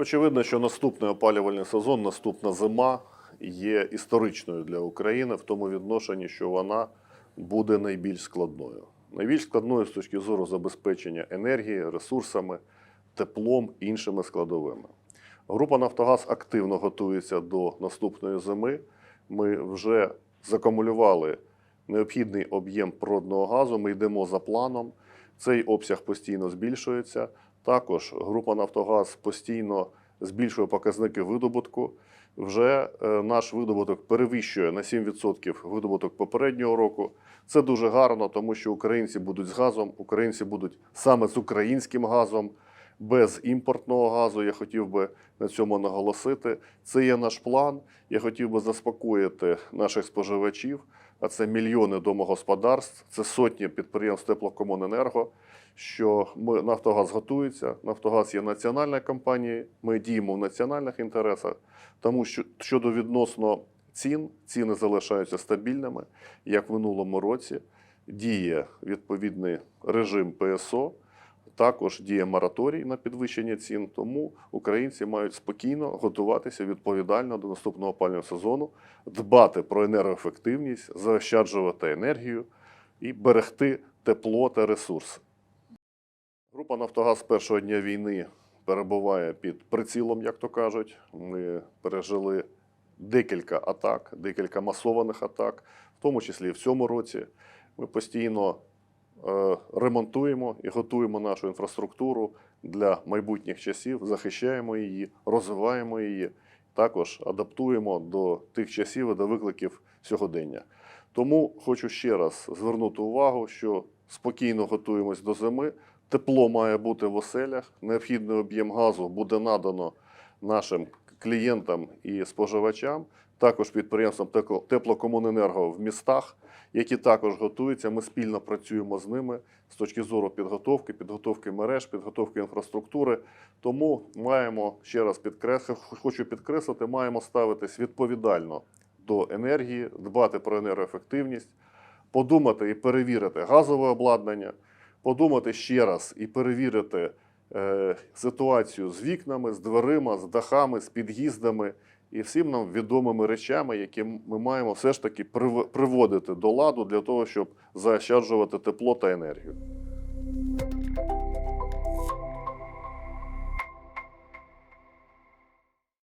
Очевидно, що наступний опалювальний сезон, наступна зима є історичною для України в тому відношенні, що вона буде найбільш складною. Найбільш складною з точки зору забезпечення енергії, ресурсами, теплом іншими складовими. Група Нафтогаз активно готується до наступної зими. Ми вже закумулювали необхідний об'єм природного газу. Ми йдемо за планом. Цей обсяг постійно збільшується. Також група Нафтогаз постійно збільшує показники видобутку. Вже е, наш видобуток перевищує на 7% видобуток попереднього року. Це дуже гарно, тому що українці будуть з газом, українці будуть саме з українським газом, без імпортного газу. Я хотів би на цьому наголосити. Це є наш план. Я хотів би заспокоїти наших споживачів, а це мільйони домогосподарств, це сотні підприємств теплокомуненерго. Що ми Нафтогаз готується. Нафтогаз є національною компанією. Ми діємо в національних інтересах, тому що щодо відносно цін, ціни залишаються стабільними, як в минулому році. Діє відповідний режим ПСО. Також діє мораторій на підвищення цін, тому українці мають спокійно готуватися відповідально до наступного опалювального сезону, дбати про енергоефективність, заощаджувати енергію і берегти тепло та ресурси. Група Нафтогаз першого дня війни перебуває під прицілом, як то кажуть. Ми пережили декілька атак, декілька масованих атак, в тому числі і в цьому році. Ми постійно ремонтуємо і готуємо нашу інфраструктуру для майбутніх часів, захищаємо її, розвиваємо її, також адаптуємо до тих часів і до викликів сьогодення. Тому хочу ще раз звернути увагу, що спокійно готуємось до зими. Тепло має бути в оселях. Необхідний об'єм газу буде надано нашим клієнтам і споживачам, також підприємствам теплокомуненерго в містах, які також готуються. Ми спільно працюємо з ними з точки зору підготовки, підготовки мереж, підготовки інфраструктури. Тому маємо ще раз підкреслити, хочу підкреслити, маємо ставитись відповідально до енергії, дбати про енергоефективність, подумати і перевірити газове обладнання, подумати ще раз і перевірити ситуацію з вікнами, з дверима, з дахами, з під'їздами і всім нам відомими речами, які ми маємо все ж таки прив- приводити до ладу для того, щоб заощаджувати тепло та енергію.